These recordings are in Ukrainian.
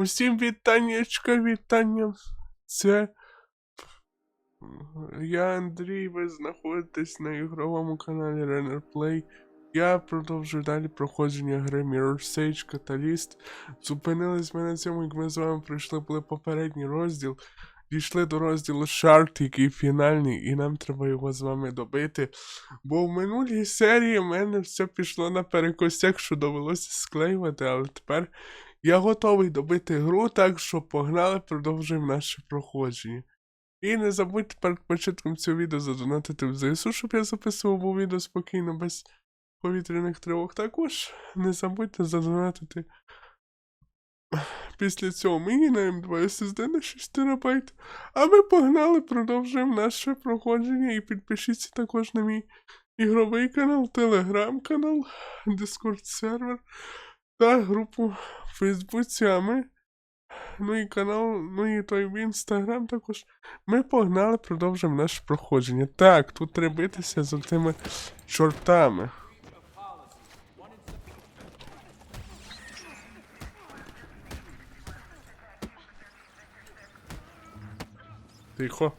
Усім вітаннячка, вітання. Це я Андрій, ви знаходитесь на ігровому каналі Runner Play. Я продовжую далі проходження гри Mirror Sage Catalyst. Зупинились ми на цьому, як ми з вами пройшли були попередній розділ. Дійшли до розділу Шарт, який фінальний, і нам треба його з вами добити. Бо в минулій серії в мене все пішло на перекостяк, що довелося склеювати, але тепер я готовий добити гру, так що погнали, продовжуємо наше проходження. І не забудьте перед початком цього відео задонатити в ЗСУ, щоб я записував був відео спокійно, без повітряних тривог. Також не забудьте задонатити після цього мені на М2 SSD на 6 ТБ. А ми погнали, продовжуємо наше проходження і підпишіться також на мій ігровий канал, телеграм-канал, Discord сервер та групу в Фейсбуці, а ми. Ну і канал, ну і той в інстаграм також. Ми погнали, продовжимо наше проходження. Так, тут треба битися за тими чортами. Тихо.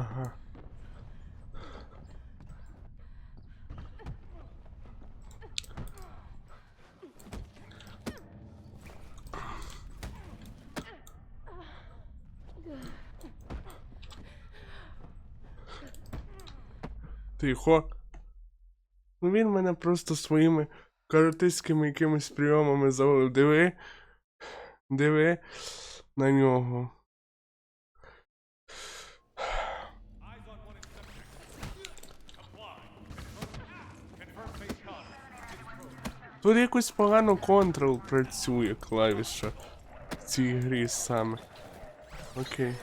Ага. Тихо. Ну він мене просто своїми каратистськими якимись прийомами завалив. Диви. Диви на нього. Тут якось погано контрол працює клавіша в цій грі саме. Окей.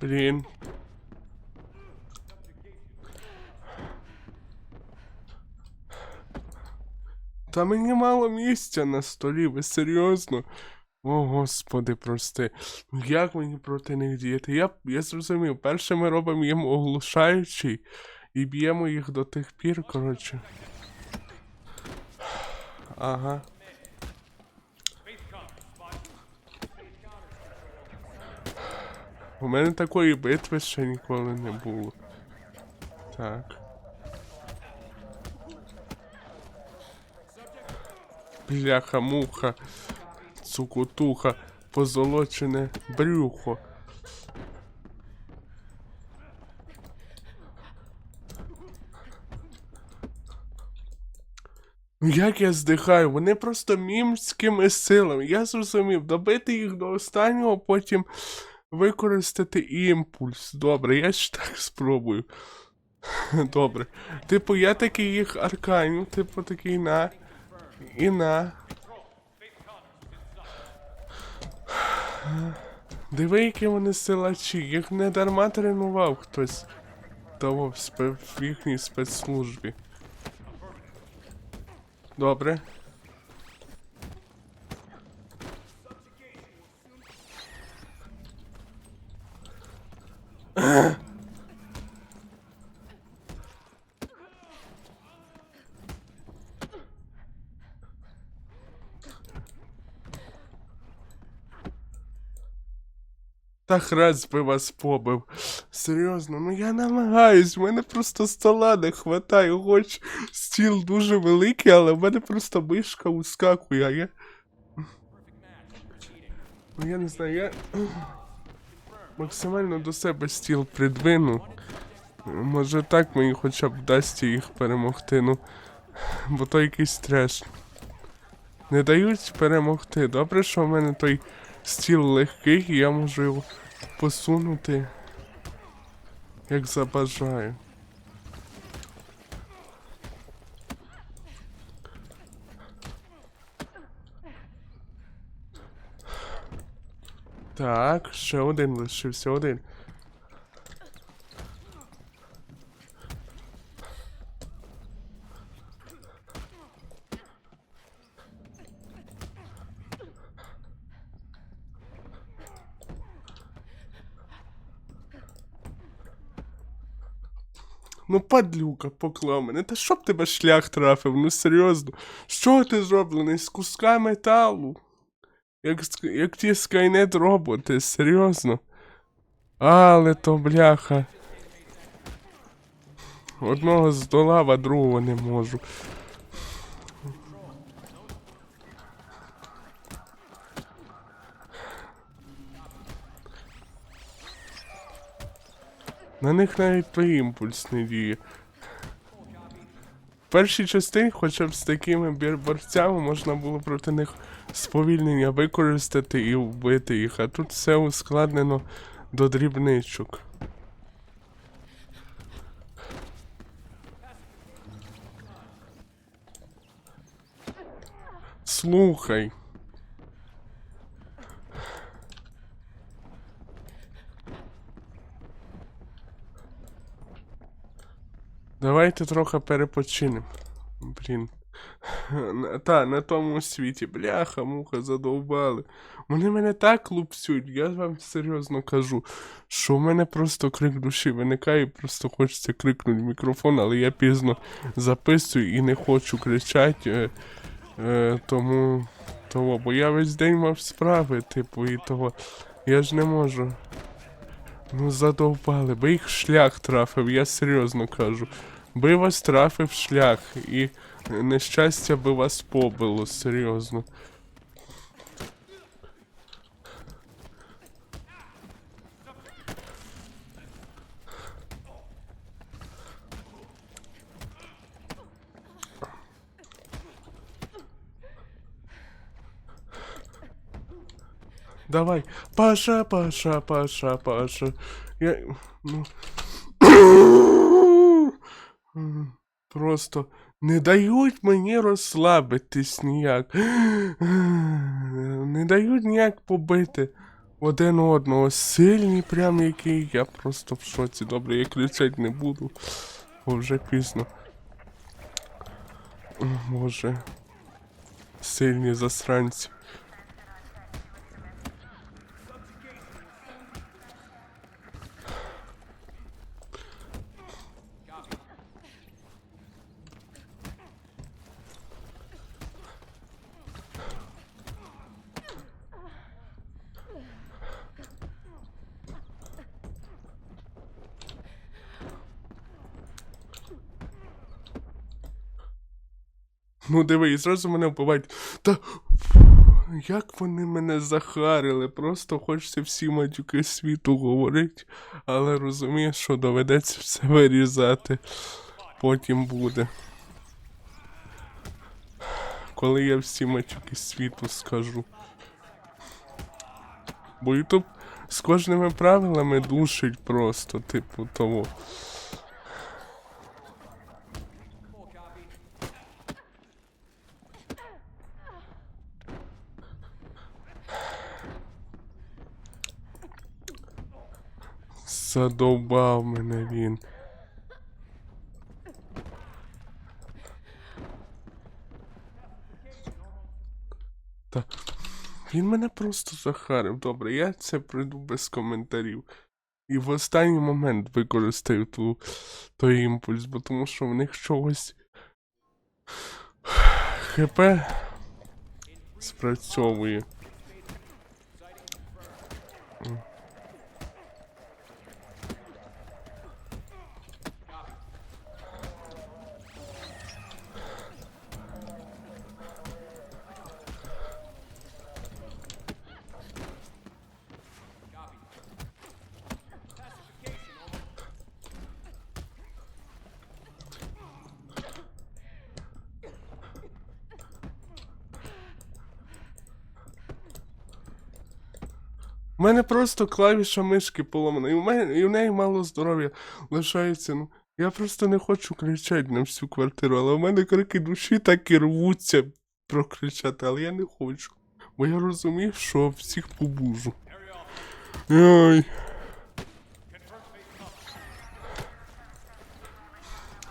Блін. Та мені мало місця на столі, ви серйозно? О, господи, прости. Ну як мені проти них діяти? Я, я зрозумів, перше ми робимо їм оглушаючий і б'ємо їх до тих пір, коротше. Ага. У мене такої битви ще ніколи не було. Так. Бляха-муха, цукутуха, позолочене брюхо. Ну як я здихаю? Вони просто мімськими силами. Я зрозумів, добити їх до останнього, потім використати імпульс. Добре, я ж так спробую. Добре. Типу, я такий їх арканю, типу такий на. І на. Диви, які вони силачі, їх не дарма тренував хтось того в, спе... в їхній спецслужбі. Добре. Та хрест би вас побив. Серйозно, ну я намагаюсь, в мене просто стола не хватає, хоч стіл дуже великий, але в мене просто мишка ускакує, а я. Ну я не знаю, я. максимально до себе стіл придвину. Може так мені хоча б вдасться їх перемогти, ну. Бо то якийсь треш. Не дають перемогти. Добре, що в мене той стіл легкий, я можу його посунути, як забажаю. Так, ще один лишився один. Ну, падлюка, поклав мене. Та щоб тебе шлях трафив, ну серйозно. Що ти зроблений? З куска металу? Як, як ті скайнет роботи, серйозно. Але то бляха. Одного здолав, а другого не можу. На них навіть імпульс не діє. В першій частині, хоча б з такими борцями, можна було проти них сповільнення використати і вбити їх, а тут все ускладнено до дрібничок. Слухай. Давайте трохи перепочинемо. Блін. Та, на тому світі, бляха, муха, задовбали. Вони мене так лупцюють, я вам серйозно кажу, що в мене просто крик душі виникає, просто хочеться крикнути в мікрофон, але я пізно записую і не хочу кричати. Е, е, тому того, бо я весь день мав справи, типу, і того. Я ж не можу. Ну задовбали, би їх шлях трафив, я серйозно кажу. Би вас трафив шлях, і нещастя би вас побило, серйозно. Давай, Паша, Паша, Паша, Паша. Я. Ну. Просто не дають мені розслабитись ніяк. Не дають ніяк побити один одного. Сильні, прям який. Я просто в шоці. Добре, я кричать не буду. Бо вже пізно. Боже. Сильні засранці. Ну диви, і зразу мене вбивають. Та як вони мене захарили, просто хочеться всі матюки світу говорити, але розумієш, що доведеться все вирізати. Потім буде. Коли я всі матюки світу скажу. Бо Ютуб з кожними правилами душить просто, типу, того. Задовбав мене він. Та він мене просто захарив. Добре, я це прийду без коментарів. І в останній момент використаю ту, той імпульс, бо тому що в них чогось. ХП спрацьовує. Мене просто клавіша мишки поломана, і в мене і в неї мало здоров'я лишається. Ну, я просто не хочу кричати на всю квартиру, але в мене крики душі так і рвуться прокричати, але я не хочу. Бо я розумів, що всіх побужу. Ой.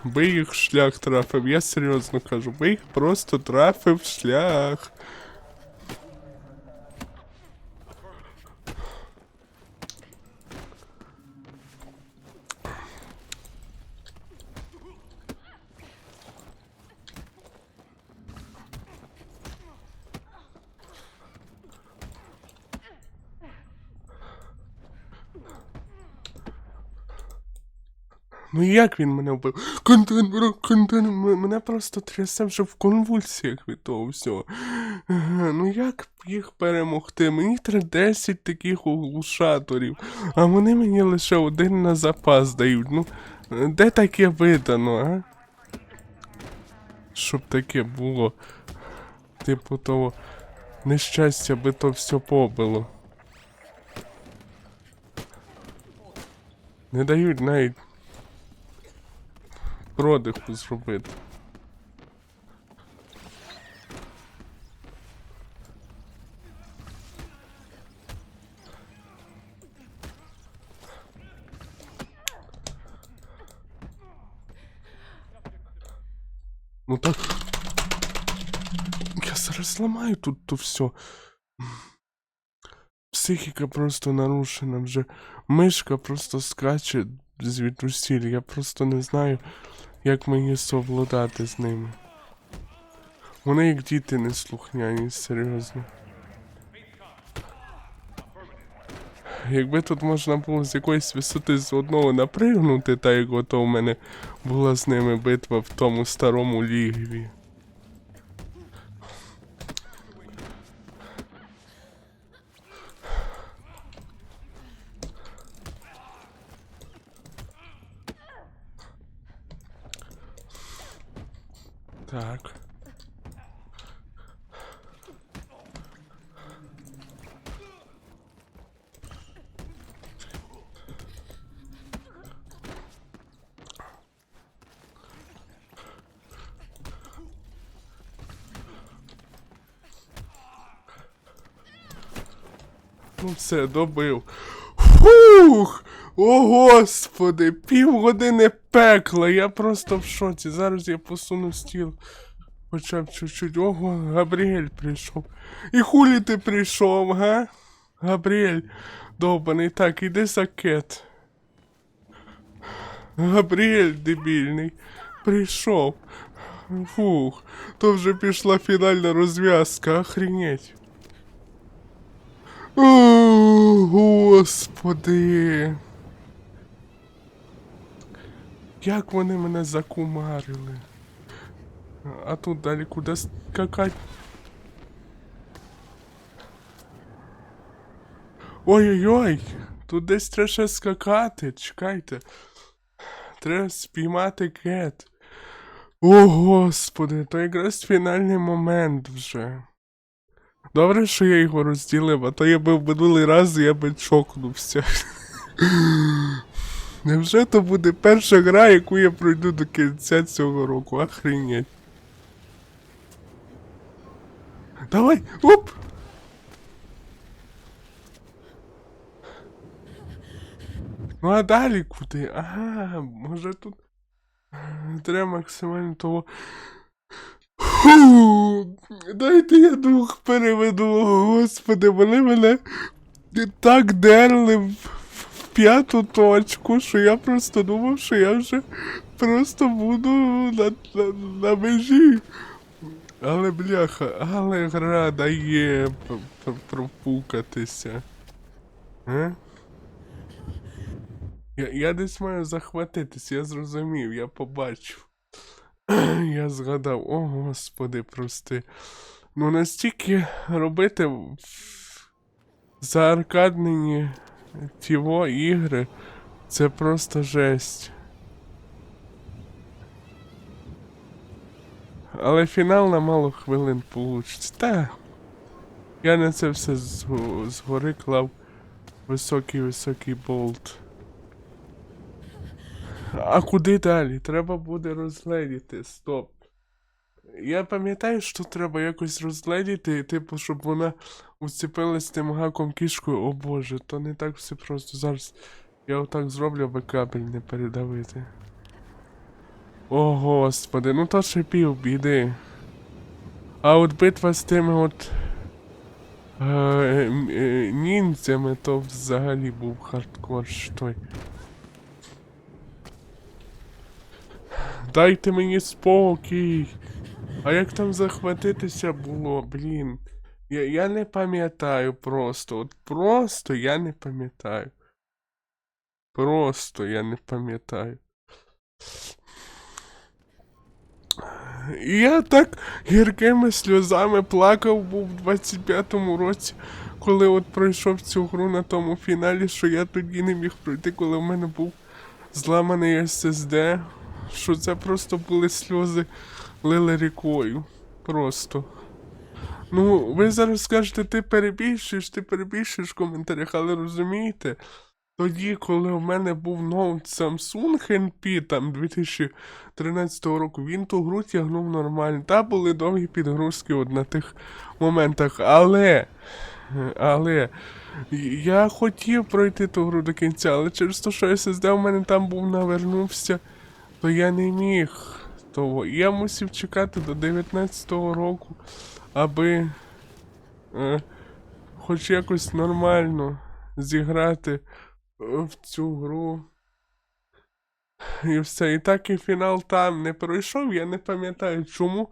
Би їх шлях трафив, я серйозно кажу, би їх просто трафив шлях. Ну як він мене вбив? Контент, бро, контент, мене просто трясе вже в конвульсіях від того всього. Ну як їх перемогти? Мені треба 10 таких оглушаторів, а вони мені лише один на запас дають. Ну, де таке видано, а? Щоб таке було. Типу того нещастя би то все побило. Не дають навіть продиху зробити. Ну так. Я зараз зламаю тут то все. Психіка просто нарушена вже. Мишка просто скаче звідусіль. Я просто не знаю, як мені совладати з ними. Вони як діти неслухняні, серйозно. Якби тут можна було з якоїсь висоти з одного напригнути, та як ото у мене була з ними битва в тому старому лігві. Так. Все, добив. Фух! О, господи, півгодини пекла, я просто в шоці. Зараз я посуну стіл. Хоча б чуть-чуть. Ого, Габріель прийшов. І хулі ти прийшов, га? Габріель, довбаний, так, іди за кет. Габріель дебільний. Прийшов. Фух, то вже пішла фінальна розв'язка, охренеть. Господи. Як вони мене закумарили. А тут далі куди скакать? Ой-ой-ой, тут десь треба ще скакати, чекайте. Треба спіймати кет. О, господи, то якраз фінальний момент вже. Добре, що я його розділив, а то я би в минулий раз я би чокнувся. Невже то буде перша гра, яку я пройду до кінця цього року? Охренеть. Давай, оп! Ну а далі куди? Ага, може тут. Треба максимально того. Фу, дайте я дух переведу, господи, вони мене так дерли в, п'яту точку, що я просто думав, що я вже просто буду на, на, на межі. Але бляха, але гра дає пропукатися. А? Я, я десь маю захватитись, я зрозумів, я побачив. Я згадав, о господи, прости. Ну настільки робити зааркаднені тіво ігри, це просто жесть. Але фінал на мало хвилин получиться. Та. Я на це все зго- згори клав Високий, високий болт. А куди далі? Треба буде розгледіти. Стоп. Я пам'ятаю, що треба якось розгледіти, типу, щоб вона уцепилась тим гаком кішкою. О боже, то не так все просто. Зараз я отак зроблю, аби кабель не передавити. О господи, ну то ще пів біди. А от битва з тими от. Е, е, ніндзями то взагалі був хардкор той. Дайте мені спокій. А як там захватитися було, блін. Я, я не пам'ятаю просто. От просто я не пам'ятаю. Просто я не пам'ятаю. І я так гіркими сльозами плакав був в 25-му році, коли от пройшов цю гру на тому фіналі, що я тоді не міг пройти, коли в мене був зламаний SSD. Що це просто були сльози лили рікою. Просто. Ну, ви зараз скажете, ти перебільшуєш, ти перебільшуєш в коментарях, але розумієте, тоді, коли в мене був ноут Samsung NP там 2013 року, він ту гру тягнув нормально. Та були довгі підгрузки от на тих моментах, але. Але. Я хотів пройти ту гру до кінця, але через те, що SSD в мене там був навернувся, то я не міг того. Я мусив чекати до 19-го року, аби е, хоч якось нормально зіграти е, в цю гру. І все. І так і фінал там не пройшов, я не пам'ятаю чому.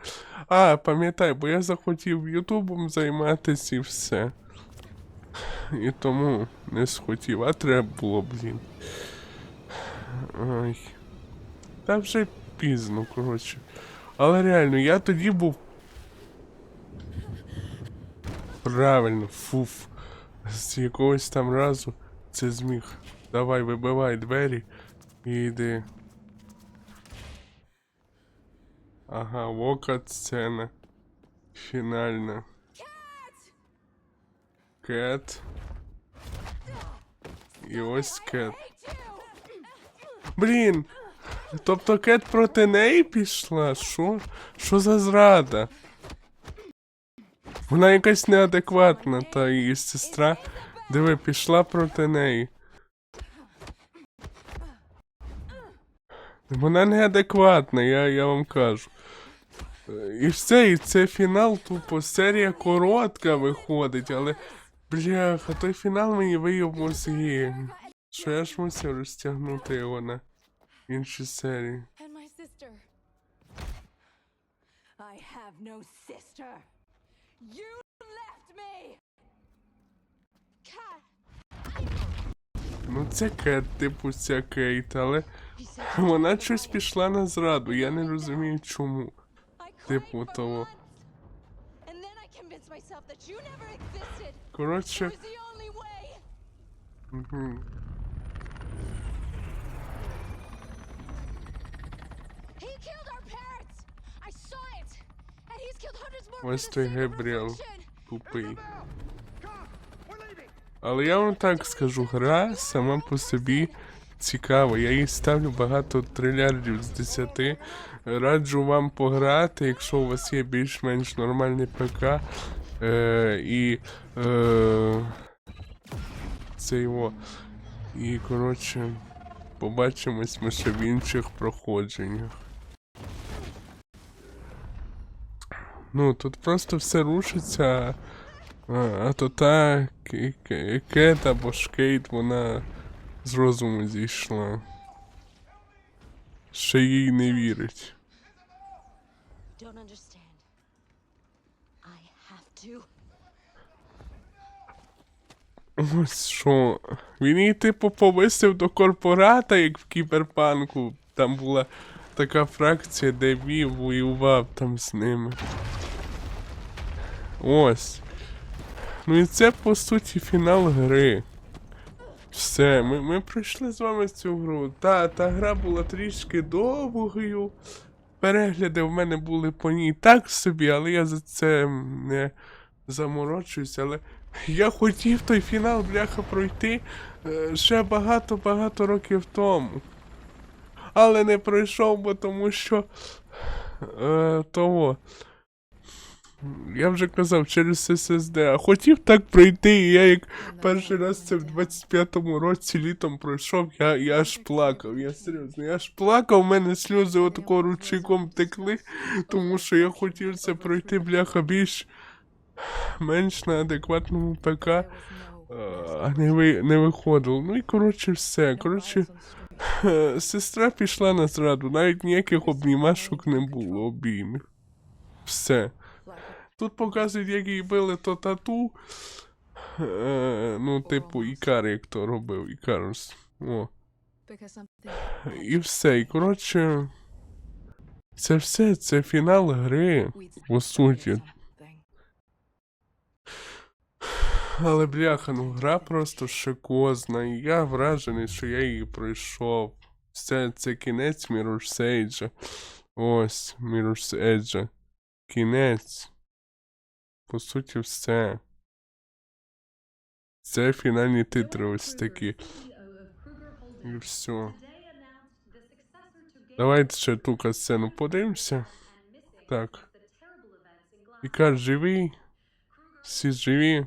А, пам'ятаю, бо я захотів Ютубом займатися і все. І тому не схотів, а треба було, блін. Ай. Та вже пізно, коротше. Але реально, я тоді був. Правильно, фуф. З якогось там разу це зміг. Давай, вибивай двері і йди. Ага, вока сцена. Фінальна. Кет. І ось кет. Блін! Тобто Кет проти неї пішла? Що? Що за зрада? Вона якась неадекватна, та її сестра. Диви, пішла проти неї. Вона неадекватна, я, я вам кажу. І все, і це фінал, тупо серія коротка виходить, але. Бляха, той фінал мені мозги. Що я ж мусив розтягнути його на інші серії. And my sister. I have no sister. You left me. Cat. Ну це Кет, типу ця Кейт, але вона щось пішла на зраду, я не розумію чому. Типу того. months. And ось той Гебріел тупий. Але я вам так скажу, гра сама по собі цікава. Я їй ставлю багато трильярдів з 10. Раджу вам пограти, якщо у вас є більш-менш нормальний ПК. Е, і. Е, це його. І, коротше, побачимось ми ще в інших проходженнях. Ну, тут просто все рушиться. А, то та Кет або Шкейт, вона з розуму зійшла. Ще їй не вірить. Ось що. Він її типу повисив до корпората, як в кіберпанку. Там була така фракція, де Вів воював там з ними. Ось. Ну і це по суті фінал гри. Все, ми, ми пройшли з вами цю гру. Та, та гра була трішки довгою. Перегляди в мене були по ній так собі, але я за це не заморочуюсь, але я хотів той фінал, бляха, пройти е, ще багато-багато років тому. Але не пройшов, бо тому що. Е, того. Я вже казав через SSD, а хотів так пройти, і я як перший раз це в 25-му році літом пройшов, я, я аж плакав, я серйозно, я аж плакав, у мене сльози отако ручейком текли, тому що я хотів це пройти, бляха, більш менш на адекватному ПК, а не, ви, не виходило. Ну і коротше все. Коротше, е, сестра пішла на зраду, навіть ніяких обнімашок не було, обіймів. Все. Тут показують, як її били то тату. Е, ну, типу, Ікар, як то робив, Ікарус. О. І все. І коротше. Це все, це фінал гри. по суті. Але бляха, ну гра просто шикозна. І я вражений, що я її пройшов. Все, це кінець Mirror's Edge. Ось, Mirror's Edge. Кінець. По суті, все. Це фінальні титри ось такі. І все. Давайте ще ту касцену подивимося. Так. Ікар живий. Всі живі.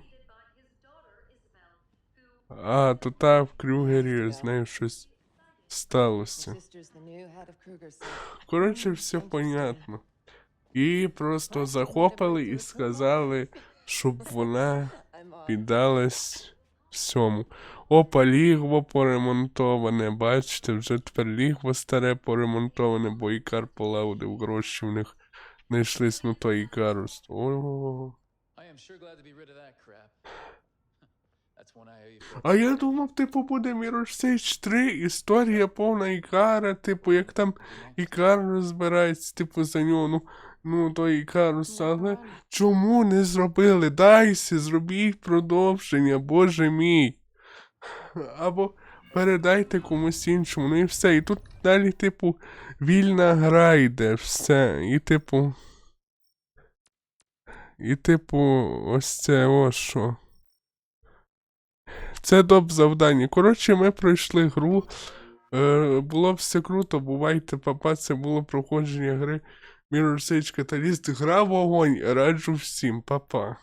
А, то та в Крюгері з нею щось сталося. Коротше, все понятно. І просто захопили і сказали, щоб вона піддалась всьому. Опа, лігво поремонтоване, бачите, вже тепер лігво старе поремонтоване, бо Ікар полагодив гроші в них. Знайшлись на той Ікарус. О, I am sure glad to be rid of that crap. That's one I owe you for. А я думав, типу, буде Mirror's Edge 3, історія повна Ікара, типу, як там Ікар розбирається, типу, за нього, ну, ну, той Ікарус, але чому не зробили? Дайся, зробіть продовження, боже мій. Або передайте комусь іншому, ну і все. І тут далі, типу, вільна гра йде, все. І типу. І типу, ось це ось що. Це доп завдання. Коротше, ми пройшли гру. Е, було все круто, бувайте, папа, це було проходження гри Mirror's Edge Catalyst. Гра вогонь. Раджу всім, папа.